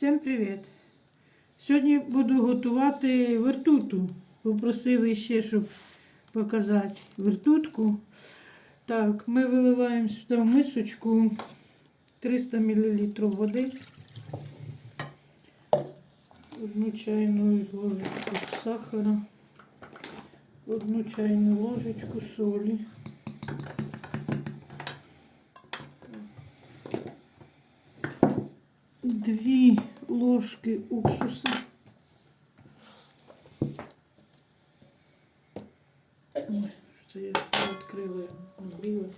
Всім привіт! Сьогодні буду готувати вертуту. Попросили ще, щоб показати вертутку. Так, ми виливаємо сюди в мисочку 300 мл води, одну чайну ложечку сахара, одну чайну ложечку солі. Дві ложки уксуса. Ой, що я открыла біле.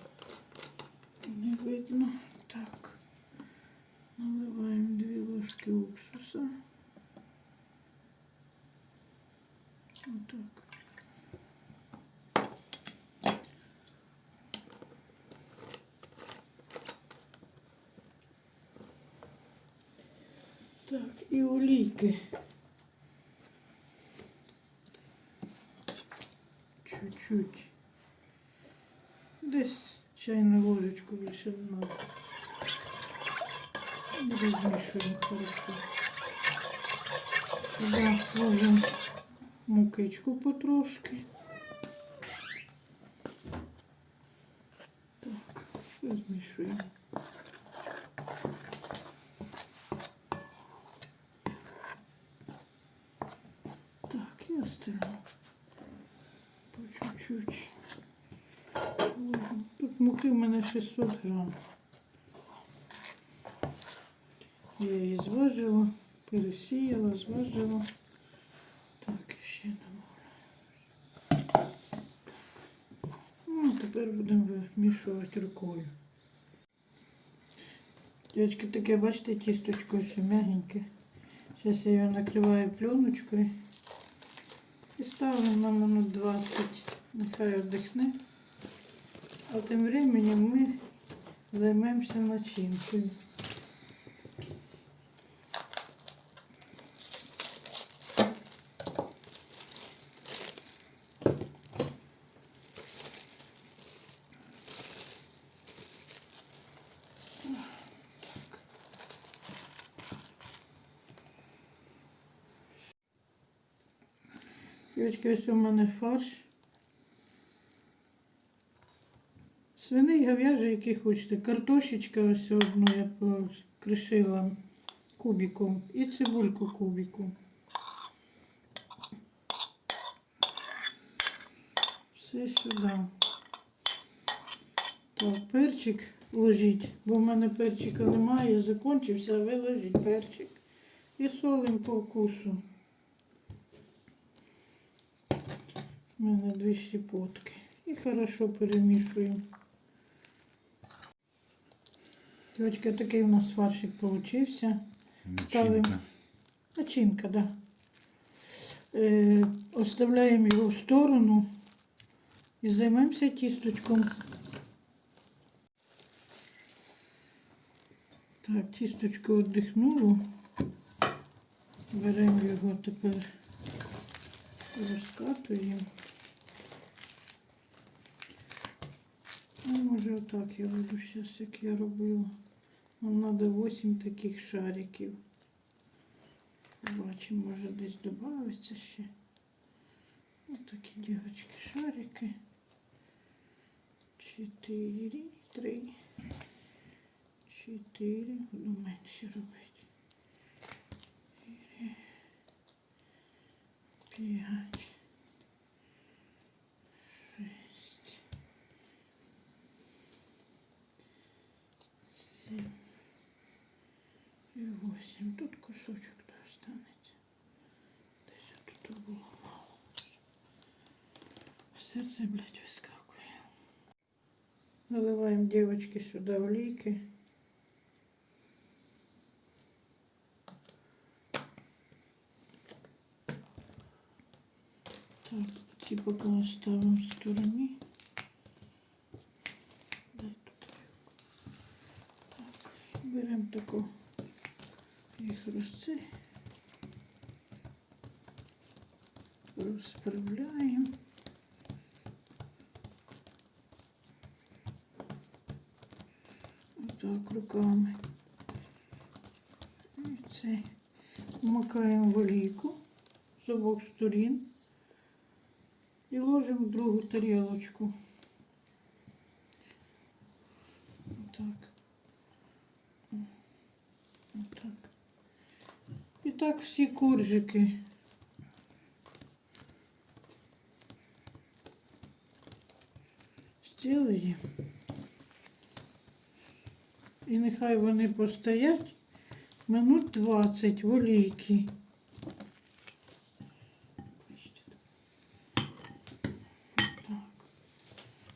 Не видно. Так. Наливаємо дві ложки уксуса. Отак. Так, і олійки. Чуть-чуть. Десь чайну ложечку не надо. Розмішуємо хорошо. Сюди ложимо мукичку потрошки. Так, розмішуємо. І. По чуть-чуть. Тут муки в мене 600 грам. Я її зважила, пересіяла, зважила. Так, ще. Так. Ну, тепер будемо вимішувати рукою. Дівчатки, таке, бачите, тісточко все м'ягеньке. Зараз я його накриваю пленочкою. І ставимо на минут 20. Нехай віддихне. А тим временем ми займемося начинкою. Дівчатки, ось у мене фарш. Свиний говяжий, який хочете. Картошечка ось одну я покришила кубиком. І цибульку кубиком. Все сюди. Так, перчик ложіть, бо в мене перчика немає, закончився, ви ложіть перчик. І солим по вкусу. У мене дві щепотки. І хорошо перемішуємо. Дівчатка, такий у нас фаршик получився. Начинка. Начинка, да. Е, оставляємо його в сторону і займемося тісточком. Так, тісточко віддихнуло. Беремо його тепер розкатуємо. Ну, може отак я буду зараз, як я робила. Нам треба 8 таких шариків. Бачимо, може десь додається ще. Ось такі дівчатки шарики. Чотири, три, чотири. Буду менше робити. П'ять, и 8. Тут кошочок достанеться. Десь тут было мало. В Серце, блядь, вискакує. Наливаємо девочки сюди олійки. Так, типа поки в стороне, Дай тут. Так, беремо таку. Їх розці. Розправляємо. Отак руками. І Це вмикаємо в олійку з обох сторін і ложимо в другу тарілочку. Так. Отак. І так всі коржики. Зробимо. І нехай вони постоять минут 20 в олійки.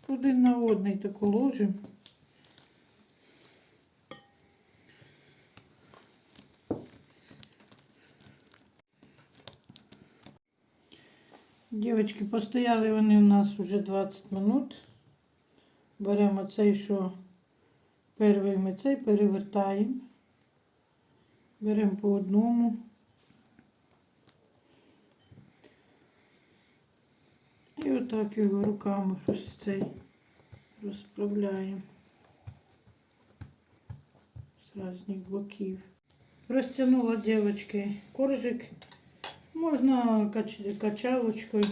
Один на одний так ложимо. Дівчатки, постояли вони у нас вже 20 минут. Беремо цей, що перший ми цей перевертаємо. Беремо по одному. І отак його руками ось цей розправляємо з різних боків. Розтягнула дівчатки коржик. Можна кач... качалочкою,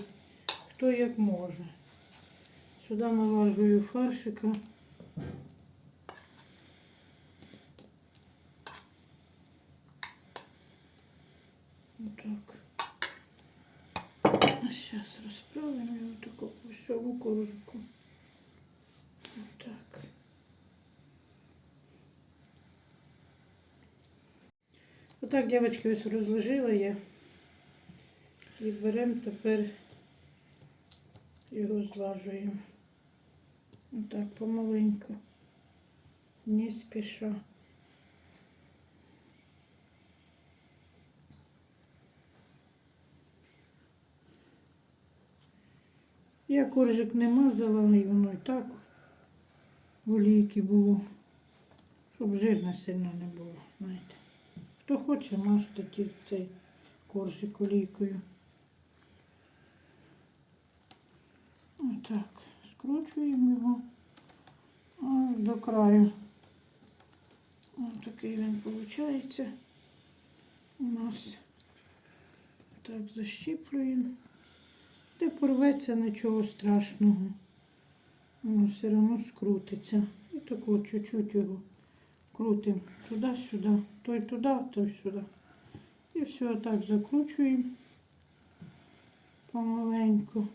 хто як може. Сюди налажую фаршика. Так. А зараз розправимо його таку всьому коржику. Так. Отак, дівчатки, ось розложила я. І беремо тепер його злажуємо. Отак помаленьку. Не спіша. Я коржик не мазала, і воно і так в олійки було, щоб жирно сильно не було, знаєте. Хто хоче, мажте цей коржик олійкою. Отак, скручуємо його аж до краю. Ось такий він виходить у нас. Так, защіплюємо. Де порветься нічого страшного. Воно все одно скрутиться. І тако чуть-чуть його крутимо туди-сюди. Той туди, той сюди. І все так закручуємо помаленьку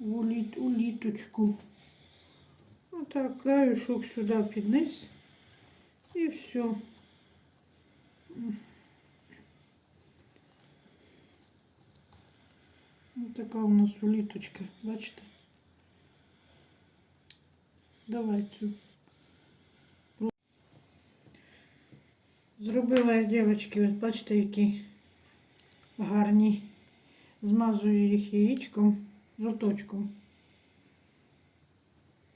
у, літ, у літочку. Отак, краюшок сюди під низ. І все. Ось така у нас уліточка, бачите? Давай цю. Зробила я дівчатки, от бачите, які гарні. Змазую їх яєчком, жовточком.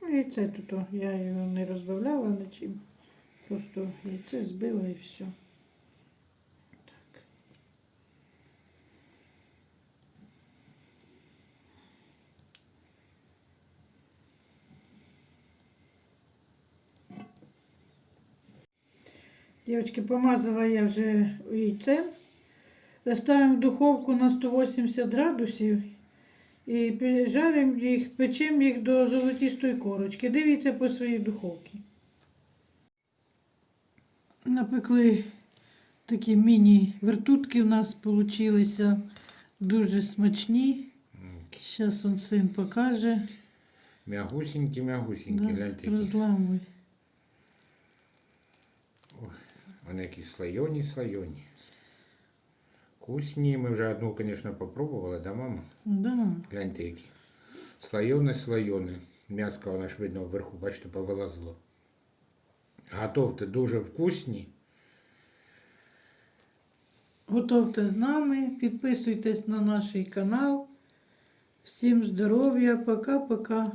Ну, Яйце тут я його не розбавляла нічим. Просто яйце збила і все. Так. Дівчатки, помазала я вже яйцем. Ставимо в духовку на 180 градусів і жаримо їх, печемо їх до золотистої корочки. Дивіться по своїй духовці. Напекли такі міні-вертутки в нас вийшли. Дуже смачні. Зараз он син покаже. Мягусенькі, мягусенькі, Да, гляньте, розламуй. Вони які слойоні, слойоні. Вкусні. Ми вже одну, звісно, попробували, да, мама? Да. Гляньте, які. Слойоне, слойоне. М'яско воно ж видно вверху, бачите, повилазило. Готовте дуже вкусні. Готовте з нами, підписуйтесь на наш канал. Всім здоров'я, пока-пока.